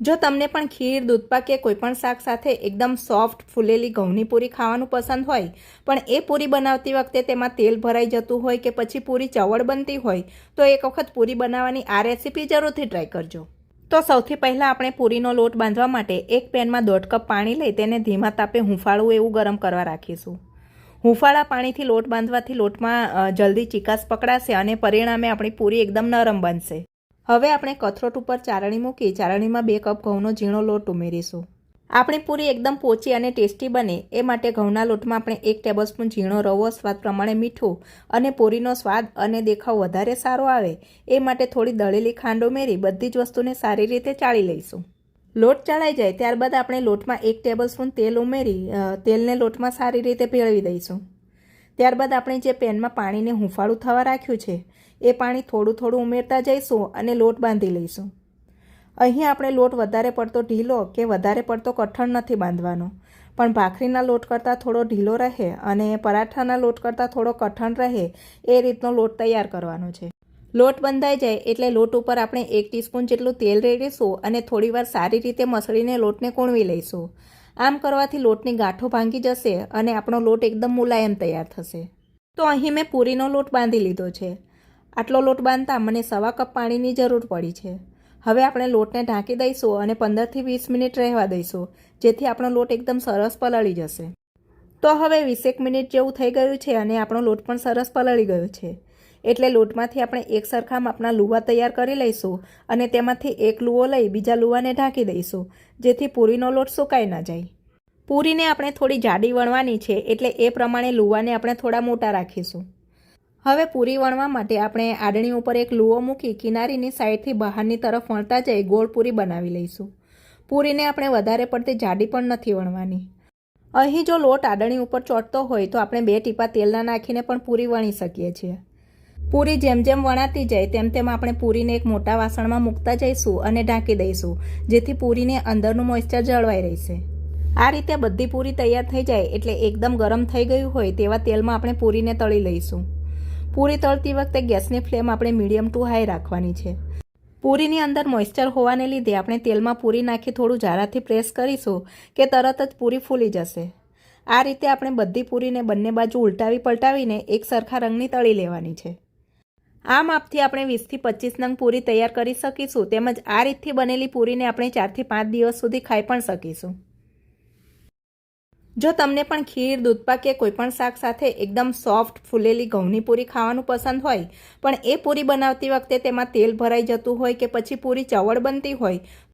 જો તમને પણ ખીર, દૂધપાક કે કોઈપણ શાક સાથે એકદમ સોફ્ટ ફૂલેલી ઘઉંની પૂરી ખાવાનું પસંદ હોય, પણ એ પૂરી બનાવતી વખતે તેમાં તેલ ભરાઈ જતું હોય કે પછી પૂરી ચવડ બનતી હોય, તો એક વખત પૂરી બનાવવાની આ રેસીપી જરૂરથી ટ્રાય કરજો. તો સૌથી પહેલાં આપણે પૂરીનો લોટ બાંધવા માટે એક પેનમાં દોઢ કપ પાણી લઈ તેને ધીમા તાપે હુંફાળું એવું ગરમ કરવા રાખીશું. હુંફાળા પાણીથી લોટ બાંધવાથી લોટમાં જલ્દી ચિકાસ પકડાશે અને પરિણામે આપણી પૂરી એકદમ નરમ બનશે. હવે આપણે કથરોટ ઉપર ચારણી મૂકી ચારણીમાં બે કપ ઘઉંનો ઝીણો લોટ ઉમેરીશું. આપણી પૂરી એકદમ પોચી અને ટેસ્ટી બને એ માટે ઘઉંના લોટમાં આપણે એક ટેબલસ્પૂન ઝીણો રવો, સ્વાદ પ્રમાણે મીઠું અને પૂરીનો સ્વાદ અને દેખાવ વધારે સારો આવે એ માટે થોડી દળેલી ખાંડ ઉમેરી બધી જ વસ્તુને સારી રીતે ચાળી લઈશું. લોટ ચડાઈ જાય ત્યારબાદ આપણે લોટમાં એક ટેબલસ્પૂન તેલ ઉમેરી તેલને લોટમાં સારી રીતે ભેળવી દઈશું. ત્યારબાદ આપણે જે પેનમાં પાણીને હુંફાળું થવા રાખ્યું છે, એ પાણી થોડું થોડું ઉમેરતા જઈશું અને લોટ બાંધી લઈશું. અહીં આપણે લોટ વધારે પડતો ઢીલો કે વધારે પડતો કઠણ નથી બાંધવાનો, પણ ભાખરીના લોટ કરતાં થોડો ઢીલો રહે અને પરાઠાના લોટ કરતાં થોડો કઠણ રહે, એ રીતનો લોટ તૈયાર કરવાનો છે. લોટ બંધાઈ જાય એટલે લોટ ઉપર આપણે એક ટીસ્પૂન જેટલું તેલ રેડીશું અને થોડીવાર સારી રીતે મસળીને લોટને કૂણવી લઈશું. આમ કરવાથી લોટની ગાંઠો ભાંગી જશે અને આપણો લોટ એકદમ મુલાયમ તૈયાર થશે. તો અહીં મેં પૂરીનો લોટ બાંધી લીધો છે. આટલો લોટ બાંધતા મને સવા કપ પાણીની જરૂર પડી છે. હવે આપણે લોટને ઢાંકી દઈશું અને પંદરથી વીસ મિનિટ રહેવા દઈશું, જેથી આપણો લોટ એકદમ સરસ પલળી જશે. તો હવે વીસેક મિનિટ જેવું થઈ ગયું છે અને આપણો લોટ પણ સરસ પલળી ગયો છે. એટલે લોટમાંથી આપણે એક સરખા માપના લુવા તૈયાર કરી લઈશું અને તેમાંથી એક લુવો લઈ બીજા લુવાને ઢાંકી દઈશું, જેથી પૂરીનો લોટ સુકાઈ ના જાય. પૂરીને આપણે થોડી જાડી વણવાની છે એટલે એ પ્રમાણે લુવાને આપણે થોડા મોટા રાખીશું. હવે પૂરી વણવા માટે આપણે આડણી ઉપર એક લુવો મૂકી કિનારીની સાઈડથી બહારની તરફ વણતા જઈ ગોળ પૂરી બનાવી લઈશું. પૂરીને આપણે વધારે પડતી જાડી પણ નથી વણવાની. અહીં જો લોટ આડણી ઉપર ચોંટતો હોય તો આપણે બે ટીપા તેલના નાખીને પણ પૂરી વણી શકીએ છીએ. પૂરી જેમ જેમ વણાતી જાય, તેમ તેમ આપણે પૂરીને એક મોટા વાસણમાં મૂકતા જઈશું અને ઢાંકી દઈશું, જેથી પૂરીને અંદરનું મોઇસ્ચર જળવાઈ રહેશે. આ રીતે બધી પૂરી તૈયાર થઈ જાય એટલે એકદમ ગરમ થઈ ગયું હોય તેવા તેલમાં આપણે પૂરીને તળી લઈશું. પૂરી તળતી વખતે ગેસની ફ્લેમ આપણે મીડિયમ ટુ હાઈ રાખવાની છે. પૂરીની અંદર મોઇસ્ચર હોવાને લીધે આપણે તેલમાં પૂરી નાખી થોડું ઝારાથી પ્રેસ કરીશું કે તરત જ પૂરી ફૂલી જશે. આ રીતે આપણે બધી પૂરીને બંને બાજુ ઉલટાવી પલટાવીને એક સરખા રંગની તળી લેવાની છે. આ માપથી આપણે વીસથી પચીસ નંગ પૂરી તૈયાર કરી શકીશું, તેમજ આ રીતથી બનેલી પૂરીને આપણે ચારથી પાંચ દિવસ સુધી ખાઈ પણ શકીશું. જો તમને પણ ખીર દૂધપાક કે કોઈપણ શાક સાથે એકદમ સોફ્ટ, ફૂલેલી ઘઉંની પૂરી ખાવાનું પસંદ હોય, પણ એ પૂરી બનાવતી વખતે તેમાં તેલ ભરાઈ જતું હોય કે પછી પૂરી ચવડ બનતી હોય